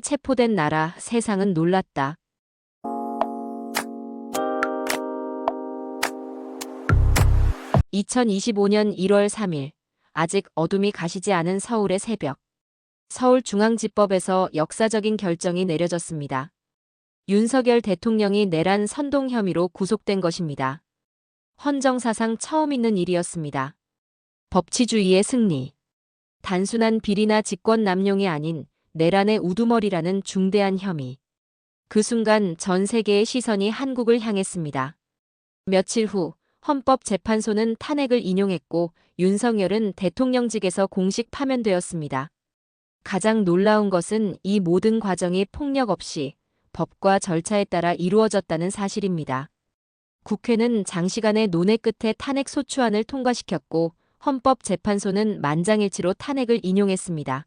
체포된 나라 세상은 놀랐다. (2025년 1월 3일) 아직 어둠이 가시지 않은 서울의 새벽. 서울중앙지법에서 역사적인 결정이 내려졌습니다. 윤석열 대통령이 내란 선동 혐의로 구속된 것입니다. 헌정사상 처음 있는 일이었습니다. 법치주의의 승리. 단순한 비리나 직권 남용이 아닌 내란의 우두머리라는 중대한 혐의. 그 순간 전 세계의 시선이 한국을 향했습니다. 며칠 후 헌법재판소는 탄핵을 인용했고 윤석열은 대통령직에서 공식 파면되었습니다. 가장 놀라운 것은 이 모든 과정이 폭력 없이 법과 절차에 따라 이루어졌다는 사실입니다. 국회는 장시간의 논의 끝에 탄핵 소추안을 통과시켰고 헌법재판소는 만장일치로 탄핵을 인용했습니다.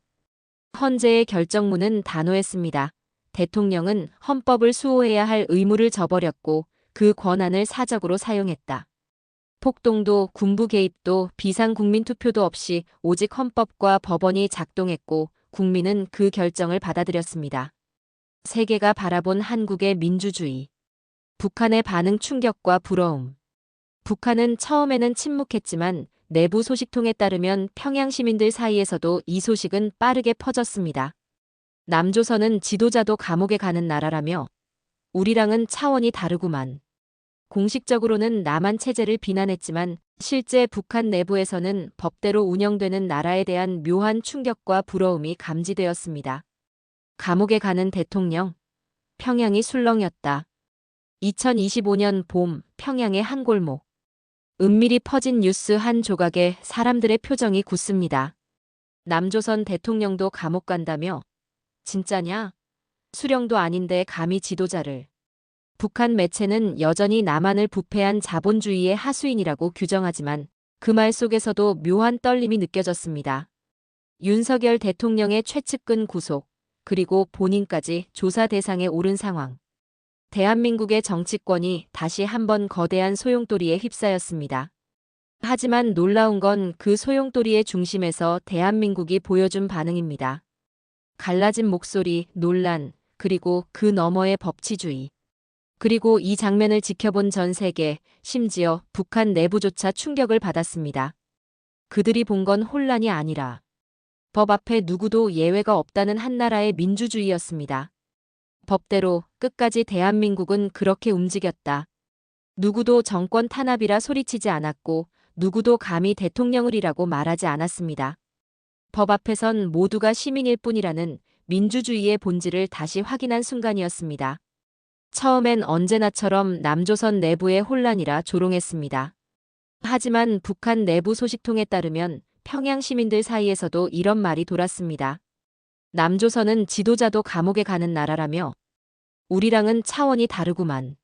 헌재의 결정문은 단호했습니다. 대통령은 헌법을 수호해야 할 의무를 저버렸고 그 권한을 사적으로 사용했다. 폭동도 군부 개입도 비상국민투표도 없이 오직 헌법과 법원이 작동했고 국민은 그 결정을 받아들였습니다. 세계가 바라본 한국의 민주주의. 북한의 반응 충격과 부러움. 북한은 처음에는 침묵했지만 내부 소식통에 따르면 평양 시민들 사이에서도 이 소식은 빠르게 퍼졌습니다. 남조선은 지도자도 감옥에 가는 나라라며 우리랑은 차원이 다르구만. 공식적으로는 남한 체제를 비난했지만 실제 북한 내부에서는 법대로 운영되는 나라에 대한 묘한 충격과 부러움이 감지되었습니다. 감옥에 가는 대통령. 평양이 술렁였다. 2025년 봄 평양의 한 골목. 은밀히 퍼진 뉴스 한 조각에 사람들의 표정이 굳습니다. 남조선 대통령도 감옥 간다며? 진짜냐? 수령도 아닌데 감히 지도자를. 북한 매체는 여전히 남한을 부패한 자본주의의 하수인이라고 규정하지만 그 말 속에서도 묘한 떨림이 느껴졌습니다. 윤석열 대통령의 최측근 구속, 그리고 본인까지 조사 대상에 오른 상황. 대한민국의 정치권이 다시 한번 거대한 소용돌이에 휩싸였습니다. 하지만 놀라운 건 그 소용돌이의 중심에서 대한민국이 보여준 반응입니다. 갈라진 목소리, 논란, 그리고 그 너머의 법치주의. 그리고 이 장면을 지켜본 전 세계, 심지어 북한 내부조차 충격을 받았습니다. 그들이 본 건 혼란이 아니라 법 앞에 누구도 예외가 없다는 한 나라의 민주주의였습니다. 법대로 끝까지 대한민국은 그렇게 움직였다. 누구도 정권 탄압이라 소리치지 않았고 누구도 감히 대통령을이라고 말하지 않았습니다. 법 앞에선 모두가 시민일 뿐이라는 민주주의의 본질을 다시 확인한 순간이었습니다. 처음엔 언제나처럼 남조선 내부의 혼란이라 조롱했습니다. 하지만 북한 내부 소식통에 따르면 평양 시민들 사이에서도 이런 말이 돌았습니다. 남조선은 지도자도 감옥에 가는 나라라며 우리랑은 차원이 다르구만.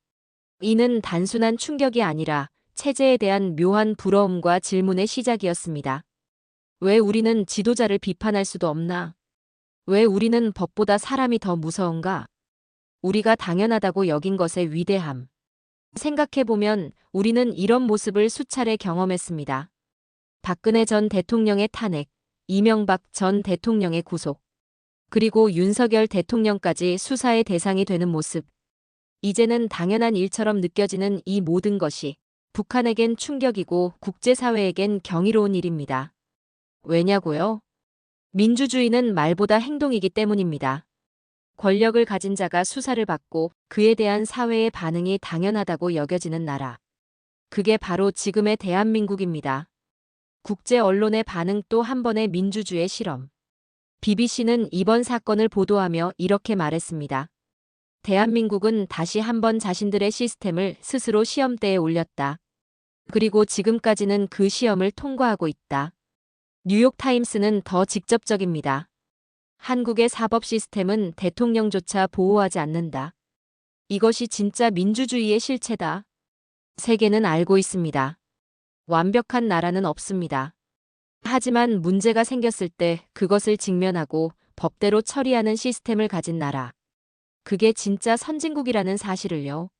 이는 단순한 충격이 아니라 체제에 대한 묘한 부러움과 질문의 시작이었습니다. 왜 우리는 지도자를 비판할 수도 없나? 왜 우리는 법보다 사람이 더 무서운가? 우리가 당연하다고 여긴 것의 위대함. 생각해보면 우리는 이런 모습을 수차례 경험했습니다. 박근혜 전 대통령의 탄핵, 이명박 전 대통령의 구속, 그리고 윤석열 대통령까지 수사의 대상이 되는 모습. 이제는 당연한 일처럼 느껴지는 이 모든 것이 북한에겐 충격이고 국제사회에겐 경이로운 일입니다. 왜냐고요? 민주주의는 말보다 행동이기 때문입니다. 권력을 가진 자가 수사를 받고 그에 대한 사회의 반응이 당연하다고 여겨지는 나라. 그게 바로 지금의 대한민국입니다. 국제 언론의 반응 또 한 번의 민주주의 실험. BBC는 이번 사건을 보도하며 이렇게 말했습니다. 대한민국은 다시 한번 자신들의 시스템을 스스로 시험대에 올렸다. 그리고 지금까지는 그 시험을 통과하고 있다. 뉴욕타임스는 더 직접적입니다. 한국의 사법 시스템은 대통령조차 보호하지 않는다. 이것이 진짜 민주주의의 실체다. 세계는 알고 있습니다. 완벽한 나라는 없습니다. 하지만 문제가 생겼을 때 그것을 직면하고 법대로 처리하는 시스템을 가진 나라. 그게 진짜 선진국이라는 사실을요.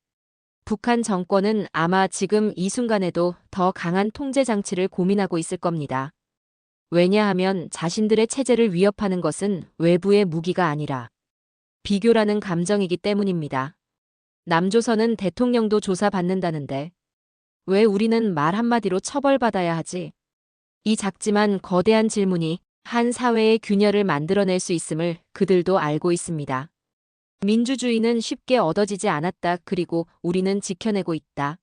북한 정권은 아마 지금 이 순간에도 더 강한 통제 장치를 고민하고 있을 겁니다. 왜냐하면 자신들의 체제를 위협하는 것은 외부의 무기가 아니라 비교라는 감정이기 때문입니다. 남조선은 대통령도 조사받는다는데 왜 우리는 말 한마디로 처벌받아야 하지? 이 작지만 거대한 질문이 한 사회의 균열을 만들어낼 수 있음을 그들도 알고 있습니다. 민주주의는 쉽게 얻어지지 않았다. 그리고 우리는 지켜내고 있다.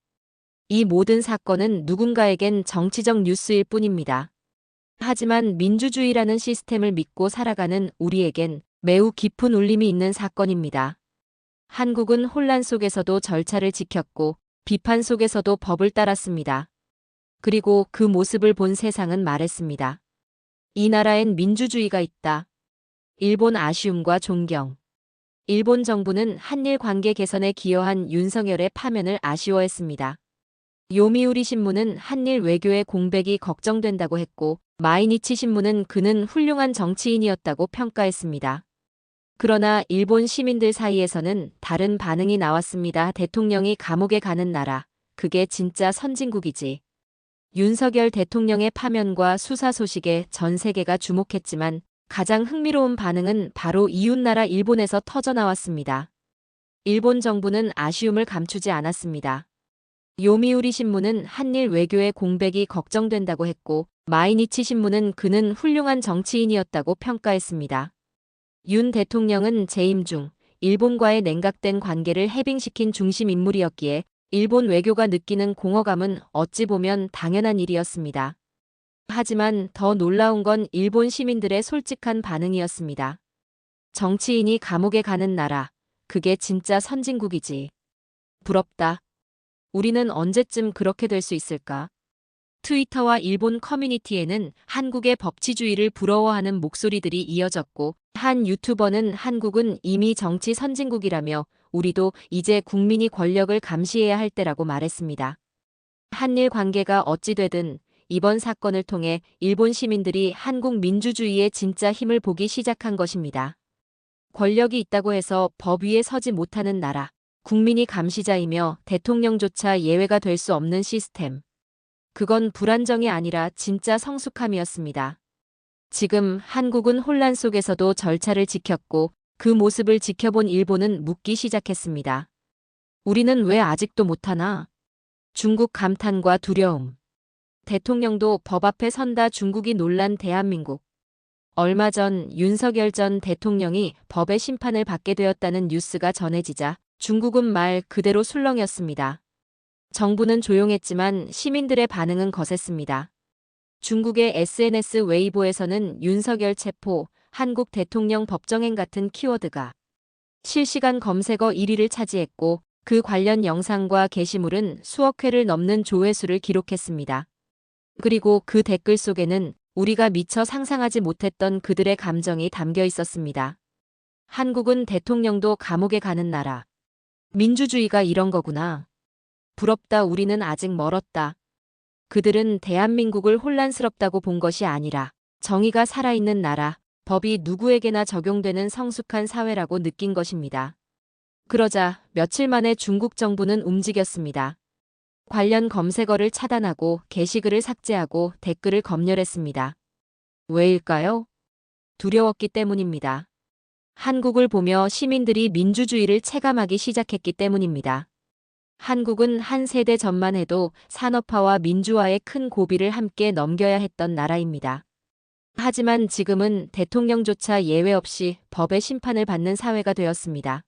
이 모든 사건은 누군가에겐 정치적 뉴스일 뿐입니다. 하지만 민주주의라는 시스템을 믿고 살아가는 우리에겐 매우 깊은 울림이 있는 사건입니다. 한국은 혼란 속에서도 절차를 지켰고 비판 속에서도 법을 따랐습니다. 그리고 그 모습을 본 세상은 말했습니다. 이 나라엔 민주주의가 있다. 일본 아쉬움과 존경. 일본 정부는 한일 관계 개선에 기여한 윤석열의 파면을 아쉬워했습니다. 요미우리 신문은 한일 외교의 공백이 걱정된다고 했고 마이니치 신문은 그는 훌륭한 정치인이었다고 평가했습니다. 그러나 일본 시민들 사이에서는 다른 반응이 나왔습니다. 대통령이 감옥에 가는 나라. 그게 진짜 선진국이지. 윤석열 대통령의 파면과 수사 소식에 전 세계가 주목했지만 가장 흥미로운 반응은 바로 이웃나라 일본에서 터져나왔습니다. 일본 정부는 아쉬움을 감추지 않았습니다. 요미우리 신문은 한일 외교의 공백이 걱정된다고 했고 마이니치 신문은 그는 훌륭한 정치인이었다고 평가했습니다. 윤 대통령은 재임 중 일본과의 냉각된 관계를 해빙시킨 중심 인물이었기에 일본 외교가 느끼는 공허감은 어찌 보면 당연한 일이었습니다. 하지만 더 놀라운 건 일본 시민들의 솔직한 반응이었습니다. 정치인이 감옥에 가는 나라, 그게 진짜 선진국이지. 부럽다. 우리는 언제쯤 그렇게 될 수 있을까? 트위터와 일본 커뮤니티에는 한국의 법치주의를 부러워하는 목소리들이 이어졌고, 한 유튜버는 한국은 이미 정치 선진국이라며 우리도 이제 국민이 권력을 감시해야 할 때라고 말했습니다. 한일 관계가 어찌되든 이번 사건을 통해 일본 시민들이 한국 민주주의의 진짜 힘을 보기 시작한 것입니다. 권력이 있다고 해서 법 위에 서지 못하는 나라, 국민이 감시자이며 대통령조차 예외가 될 수 없는 시스템. 그건 불안정이 아니라 진짜 성숙함이었습니다. 지금 한국은 혼란 속에서도 절차를 지켰고 그 모습을 지켜본 일본은 묻기 시작했습니다. 우리는 왜 아직도 못하나? 중국 감탄과 두려움. 대통령도 법 앞에 선다 중국이 놀란 대한민국. 얼마 전 윤석열 전 대통령이 법의 심판을 받게 되었다는 뉴스가 전해지자 중국은 말 그대로 술렁였습니다. 정부는 조용했지만 시민들의 반응은 거셌습니다. 중국의 SNS 웨이보에서는 윤석열 체포, 한국 대통령 법정행 같은 키워드가 실시간 검색어 1위를 차지했고 그 관련 영상과 게시물은 수억 회를 넘는 조회수를 기록했습니다. 그리고 그 댓글 속에는 우리가 미처 상상하지 못했던 그들의 감정이 담겨 있었습니다. 한국은 대통령도 감옥에 가는 나라. 민주주의가 이런 거구나. 부럽다 우리는 아직 멀었다. 그들은 대한민국을 혼란스럽다고 본 것이 아니라 정의가 살아있는 나라, 법이 누구에게나 적용되는 성숙한 사회라고 느낀 것입니다. 그러자 며칠 만에 중국 정부는 움직였습니다. 관련 검색어를 차단하고 게시글을 삭제하고 댓글을 검열했습니다. 왜일까요? 두려웠기 때문입니다. 한국을 보며 시민들이 민주주의를 체감하기 시작했기 때문입니다. 한국은 한 세대 전만 해도 산업화와 민주화의 큰 고비를 함께 넘겨야 했던 나라입니다. 하지만 지금은 대통령조차 예외 없이 법의 심판을 받는 사회가 되었습니다.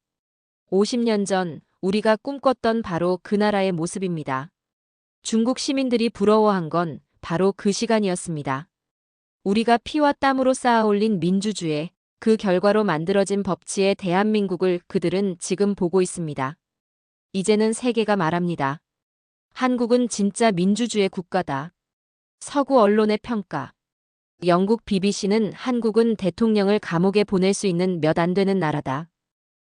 50년 전 우리가 꿈꿨던 바로 그 나라의 모습입니다. 중국 시민들이 부러워한 건 바로 그 시간이었습니다. 우리가 피와 땀으로 쌓아 올린 민주주의, 그 결과로 만들어진 법치의 대한민국을 그들은 지금 보고 있습니다. 이제는 세계가 말합니다. 한국은 진짜 민주주의 국가다. 서구 언론의 평가. 영국 BBC는 한국은 대통령을 감옥에 보낼 수 있는 몇 안 되는 나라다.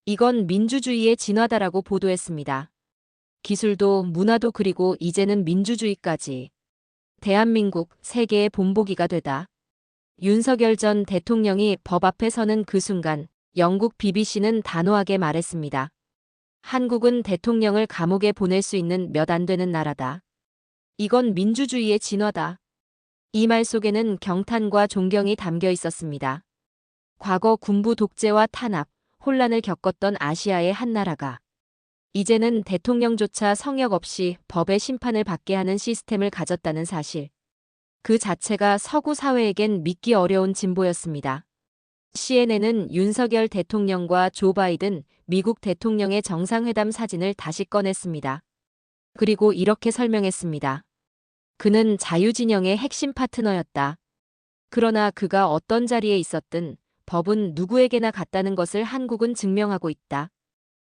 이건 민주주의의 진화다라고 보도했습니다. 기술도 문화도 그리고 이제는 민주주의까지. 대한민국 세계의 본보기가 되다. 윤석열 전 대통령이 법 앞에 서는 그 순간 영국 BBC는 단호하게 말했습니다. 한국은 대통령을 감옥에 보낼 수 있는 몇 안 되는 나라다. 이건 민주주의의 진화다. 이 말 속에는 경탄과 존경이 담겨 있었습니다. 과거 군부 독재와 탄압, 혼란을 겪었던 아시아의 한 나라가 이제는 대통령조차 성역 없이 법의 심판을 받게 하는 시스템을 가졌다는 사실. 그 자체가 서구 사회에겐 믿기 어려운 진보였습니다. CNN은 윤석열 대통령과 조 바이든 미국 대통령의 정상회담 사진을 다시 꺼냈습니다. 그리고 이렇게 설명했습니다. 그는 자유진영의 핵심 파트너였다. 그러나 그가 어떤 자리에 있었든 법은 누구에게나 같다는 것을 한국은 증명하고 있다.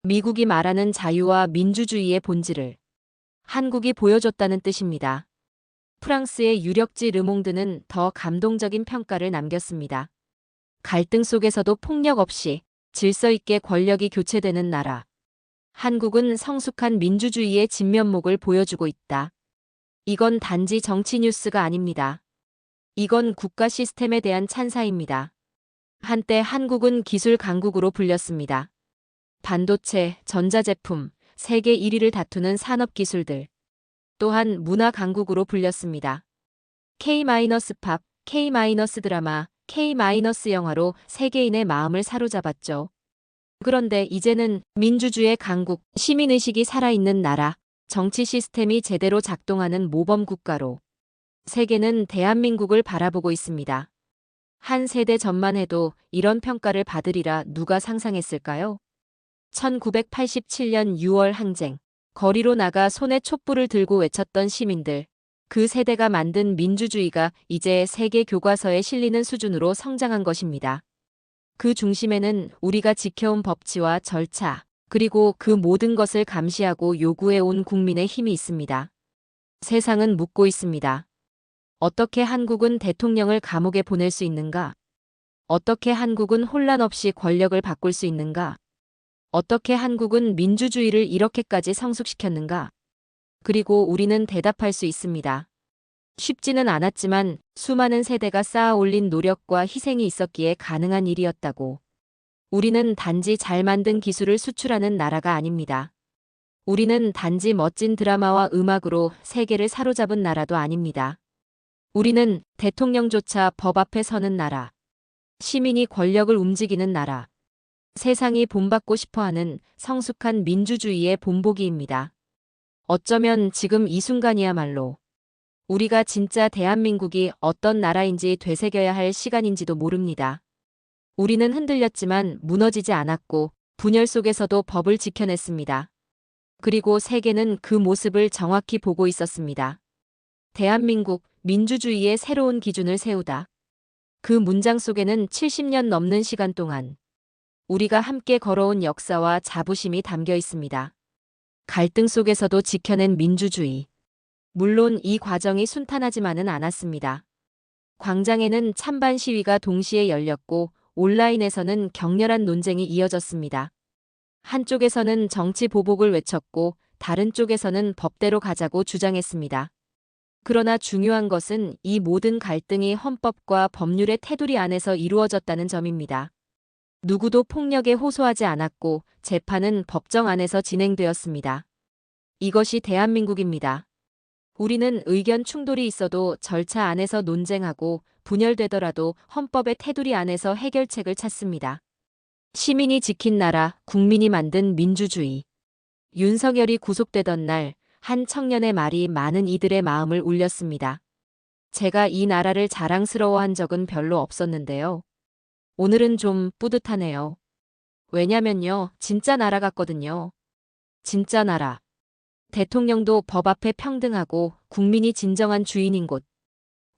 미국이 말하는 자유와 민주주의의 본질을 한국이 보여줬다는 뜻입니다. 프랑스의 유력지 르몽드는 더 감동적인 평가를 남겼습니다. 갈등 속에서도 폭력 없이 질서 있게 권력이 교체되는 나라. 한국은 성숙한 민주주의의 진면목을 보여주고 있다. 이건 단지 정치 뉴스가 아닙니다. 이건 국가 시스템에 대한 찬사입니다. 한때 한국은 기술 강국으로 불렸습니다. 반도체, 전자제품, 세계 1위를 다투는 산업 기술들. 또한 문화 강국으로 불렸습니다. K-팝, K-드라마, K-영화로 세계인의 마음을 사로잡았죠. 그런데 이제는 민주주의 강국, 시민의식이 살아있는 나라, 정치 시스템이 제대로 작동하는 모범 국가로 세계는 대한민국을 바라보고 있습니다. 한 세대 전만 해도 이런 평가를 받으리라 누가 상상했을까요? 1987년 6월 항쟁. 거리로 나가 손에 촛불을 들고 외쳤던 시민들. 그 세대가 만든 민주주의가 이제 세계 교과서에 실리는 수준으로 성장한 것입니다. 그 중심에는 우리가 지켜온 법치와 절차, 그리고 그 모든 것을 감시하고 요구해 온 국민의 힘이 있습니다. 세상은 묻고 있습니다. 어떻게 한국은 대통령을 감옥에 보낼 수 있는가? 어떻게 한국은 혼란 없이 권력을 바꿀 수 있는가? 어떻게 한국은 민주주의를 이렇게까지 성숙시켰는가? 그리고 우리는 대답할 수 있습니다. 쉽지는 않았지만 수많은 세대가 쌓아 올린 노력과 희생이 있었기에 가능한 일이었다고. 우리는 단지 잘 만든 기술을 수출하는 나라가 아닙니다. 우리는 단지 멋진 드라마와 음악으로 세계를 사로잡은 나라도 아닙니다. 우리는 대통령조차 법 앞에 서는 나라. 시민이 권력을 움직이는 나라. 세상이 본받고 싶어 하는 성숙한 민주주의의 본보기입니다. 어쩌면 지금 이 순간이야말로 우리가 진짜 대한민국이 어떤 나라인지 되새겨야 할 시간인지도 모릅니다. 우리는 흔들렸지만 무너지지 않았고 분열 속에서도 법을 지켜냈습니다. 그리고 세계는 그 모습을 정확히 보고 있었습니다. 대한민국 민주주의의 새로운 기준을 세우다. 그 문장 속에는 70년 넘는 시간 동안 우리가 함께 걸어온 역사와 자부심이 담겨 있습니다. 갈등 속에서도 지켜낸 민주주의. 물론 이 과정이 순탄하지만은 않았습니다. 광장에는 찬반 시위가 동시에 열렸고 온라인에서는 격렬한 논쟁이 이어졌습니다. 한쪽에서는 정치 보복을 외쳤고 다른 쪽에서는 법대로 가자고 주장했습니다. 그러나 중요한 것은 이 모든 갈등이 헌법과 법률의 테두리 안에서 이루어졌다는 점입니다. 누구도 폭력에 호소하지 않았고 재판은 법정 안에서 진행되었습니다. 이것이 대한민국입니다. 우리는 의견 충돌이 있어도 절차 안에서 논쟁하고 분열되더라도 헌법의 테두리 안에서 해결책을 찾습니다. 시민이 지킨 나라, 국민이 만든 민주주의. 윤석열이 구속되던 날, 한 청년의 말이 많은 이들의 마음을 울렸습니다. 제가 이 나라를 자랑스러워한 적은 별로 없었는데요. 오늘은 좀 뿌듯하네요. 왜냐면요, 진짜 나라 같거든요. 진짜 나라. 대통령도 법 앞에 평등하고 국민이 진정한 주인인 곳.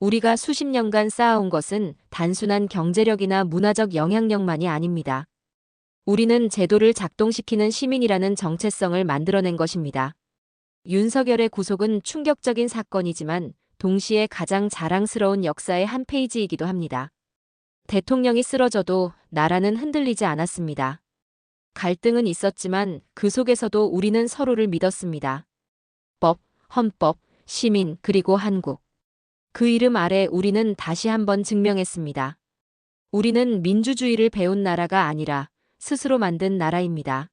우리가 수십 년간 쌓아온 것은 단순한 경제력이나 문화적 영향력만이 아닙니다. 우리는 제도를 작동시키는 시민이라는 정체성을 만들어낸 것입니다. 윤석열의 구속은 충격적인 사건이지만 동시에 가장 자랑스러운 역사의 한 페이지이기도 합니다. 대통령이 쓰러져도 나라는 흔들리지 않았습니다. 갈등은 있었지만 그 속에서도 우리는 서로를 믿었습니다. 법, 헌법, 시민, 그리고 한국. 그 이름 아래 우리는 다시 한번 증명했습니다. 우리는 민주주의를 배운 나라가 아니라 스스로 만든 나라입니다.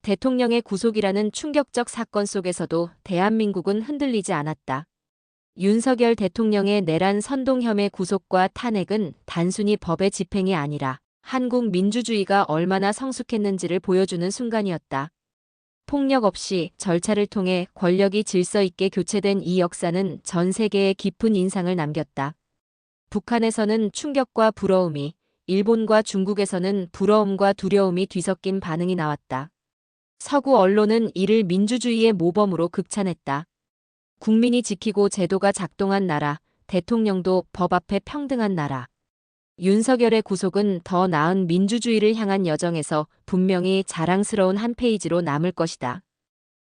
대통령의 구속이라는 충격적 사건 속에서도 대한민국은 흔들리지 않았다. 윤석열 대통령의 내란 선동 혐의 구속과 탄핵은 단순히 법의 집행이 아니라 한국 민주주의가 얼마나 성숙했는지를 보여주는 순간이었다. 폭력 없이 절차를 통해 권력이 질서 있게 교체된 이 역사는 전 세계에 깊은 인상을 남겼다. 북한에서는 충격과 부러움이, 일본과 중국에서는 부러움과 두려움이 뒤섞인 반응이 나왔다. 서구 언론은 이를 민주주의의 모범으로 극찬했다. 국민이 지키고 제도가 작동한 나라, 대통령도 법 앞에 평등한 나라. 윤석열의 구속은 더 나은 민주주의를 향한 여정에서 분명히 자랑스러운 한 페이지로 남을 것이다.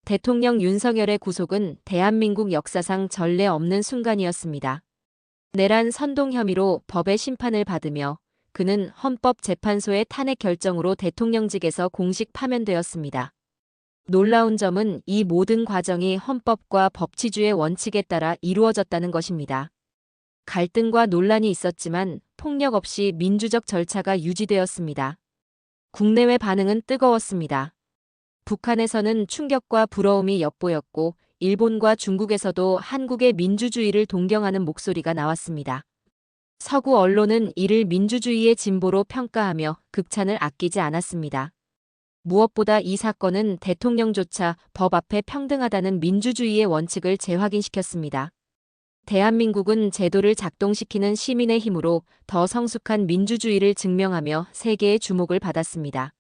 대통령 윤석열의 구속은 대한민국 역사상 전례 없는 순간이었습니다. 내란 선동 혐의로 법의 심판을 받으며 그는 헌법재판소의 탄핵 결정으로 대통령직에서 공식 파면되었습니다. 놀라운 점은 이 모든 과정이 헌법과 법치주의 원칙에 따라 이루어졌다는 것입니다. 갈등과 논란이 있었지만 폭력 없이 민주적 절차가 유지되었습니다. 국내외 반응은 뜨거웠습니다. 북한에서는 충격과 부러움이 엿보였고 일본과 중국에서도 한국의 민주주의를 동경하는 목소리가 나왔습니다. 서구 언론은 이를 민주주의의 진보로 평가하며 극찬을 아끼지 않았습니다. 무엇보다 이 사건은 대통령조차 법 앞에 평등하다는 민주주의의 원칙을 재확인시켰습니다. 대한민국은 제도를 작동시키는 시민의 힘으로 더 성숙한 민주주의를 증명하며 세계의 주목을 받았습니다.